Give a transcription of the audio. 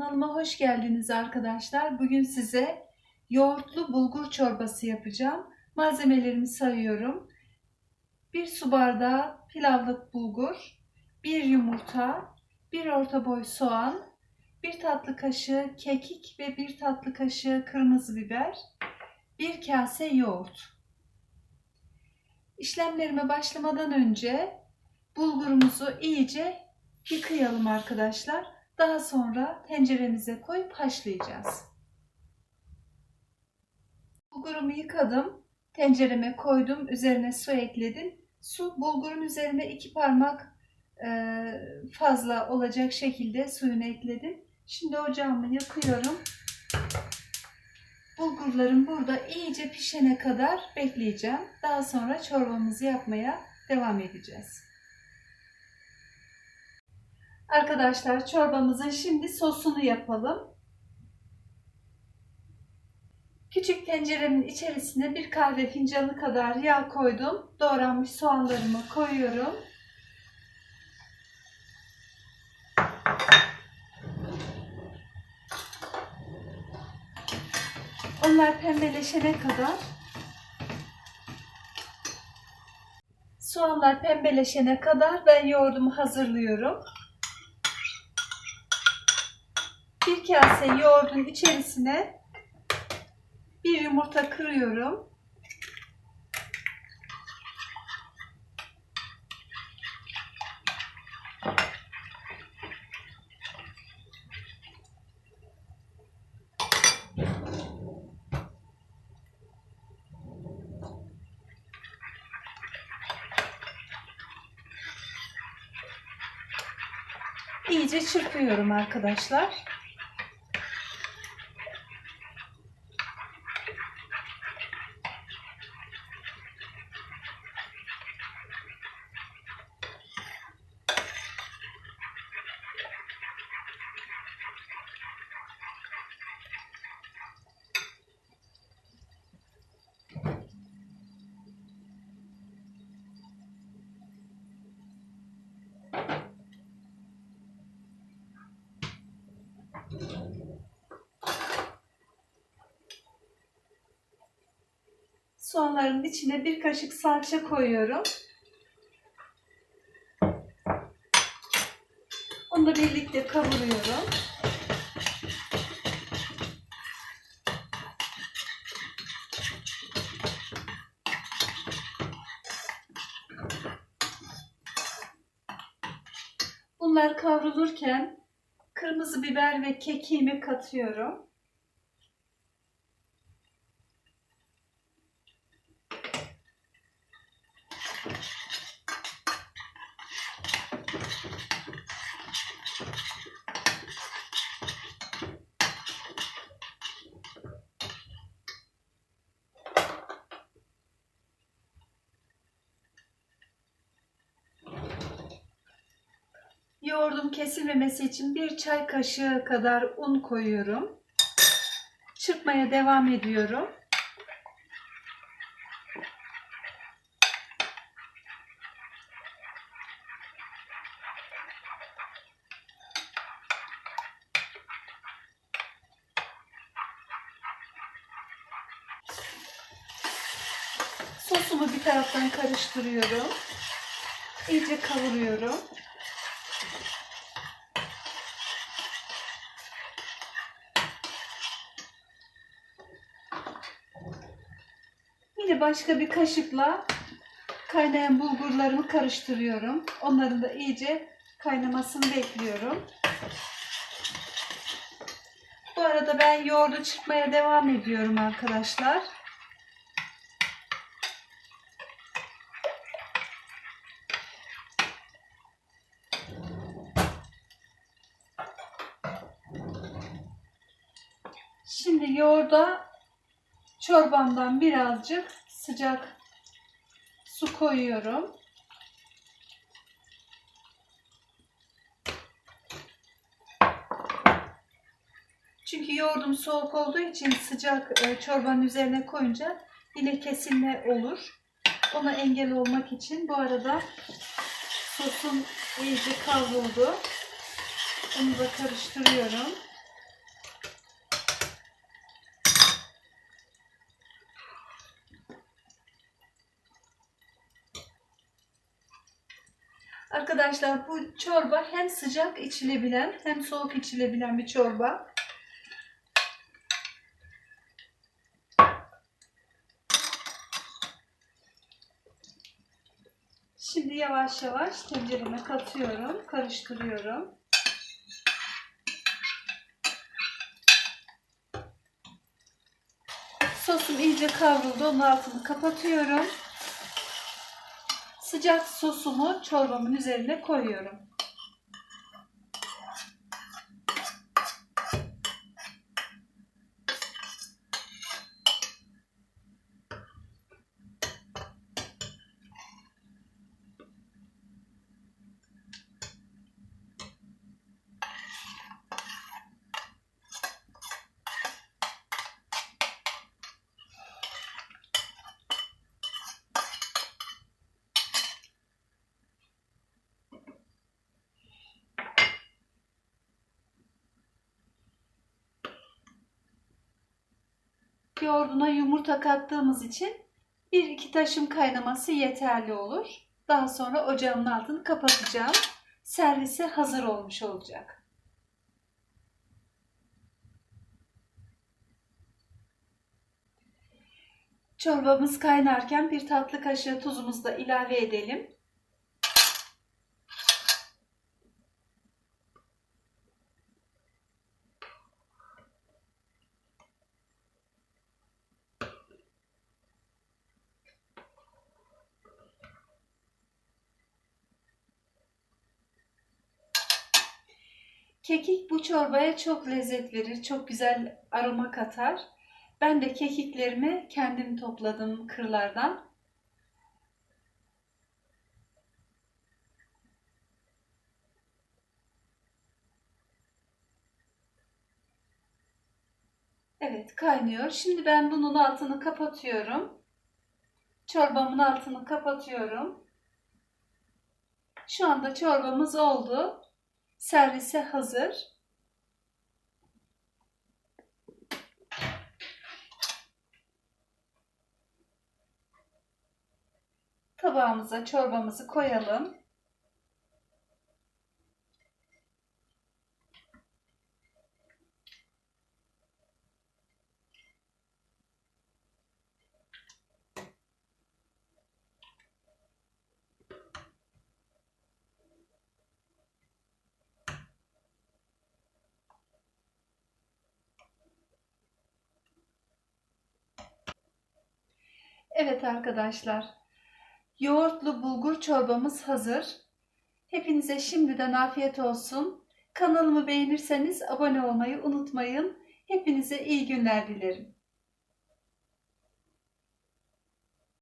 Kanalıma hoş geldiniz arkadaşlar. Bugün size yoğurtlu bulgur çorbası yapacağım. Malzemelerimi sayıyorum. 1 su bardağı pilavlık bulgur, 1 yumurta, 1 orta boy soğan, 1 tatlı kaşığı kekik ve 1 tatlı kaşığı kırmızı biber, 1 kase yoğurt. İşlemlerime başlamadan önce bulgurumuzu iyice yıkayalım arkadaşlar. Daha sonra tenceremize koyup haşlayacağız. Bulgurumu yıkadım. Tencereme koydum. Üzerine su ekledim. Su bulgurun üzerine iki parmak e, fazla olacak şekilde suyunu ekledim. Şimdi ocağımı yakıyorum. Bulgurlarım burada iyice pişene kadar bekleyeceğim. Daha sonra çorbamızı yapmaya devam edeceğiz. Arkadaşlar çorbamızın şimdi sosunu yapalım. Küçük tenceremin içerisine bir kahve fincanı kadar yağ koydum. Doğranmış soğanlarımı koyuyorum. Onlar pembeleşene kadar soğanlar pembeleşene kadar ben yoğurdumu hazırlıyorum. Bir kase yoğurdun içerisine bir yumurta kırıyorum. İyice çırpıyorum arkadaşlar. Soğanların içine bir kaşık salça koyuyorum. Onu da birlikte kavuruyorum. Bunlar kavrulurken kırmızı biber ve kekiğimi katıyorum. Yoğurdun kesilmemesi için bir çay kaşığı kadar un koyuyorum. Çırpmaya devam ediyorum. Sosumu bir taraftan karıştırıyorum. İyice kavuruyorum. Yine başka bir kaşıkla kaynayan bulgurlarımı karıştırıyorum. Onların da iyice kaynamasını bekliyorum. Bu arada ben yoğurdu çırpmaya devam ediyorum arkadaşlar. Şimdi yoğurda çorbamdan birazcık sıcak su koyuyorum. Çünkü yoğurdum soğuk olduğu için sıcak e, çorbanın üzerine koyunca yine kesilme olur. Ona engel olmak için bu arada sosum iyice kavruldu. Onu da karıştırıyorum. Arkadaşlar bu çorba hem sıcak içilebilen hem soğuk içilebilen bir çorba. Şimdi yavaş yavaş tencereme katıyorum, karıştırıyorum. Sosum iyice kavruldu. Onun altını kapatıyorum. Sıcak sosumu çorbamın üzerine koyuyorum. Yoğurduna yumurta kattığımız için bir iki taşım kaynaması yeterli olur. Daha sonra ocağımın altını kapatacağım. Servise hazır olmuş olacak. Çorbamız kaynarken bir tatlı kaşığı tuzumuzu da ilave edelim. Kekik bu çorbaya çok lezzet verir, çok güzel aroma katar. Ben de kekiklerimi kendim topladım kırlardan. Evet, kaynıyor. Şimdi ben bunun altını kapatıyorum. Çorbamın altını kapatıyorum. Şu anda çorbamız oldu. Servise hazır. Tabağımıza çorbamızı koyalım. Evet arkadaşlar. Yoğurtlu bulgur çorbamız hazır. Hepinize şimdiden afiyet olsun. Kanalımı beğenirseniz abone olmayı unutmayın. Hepinize iyi günler dilerim.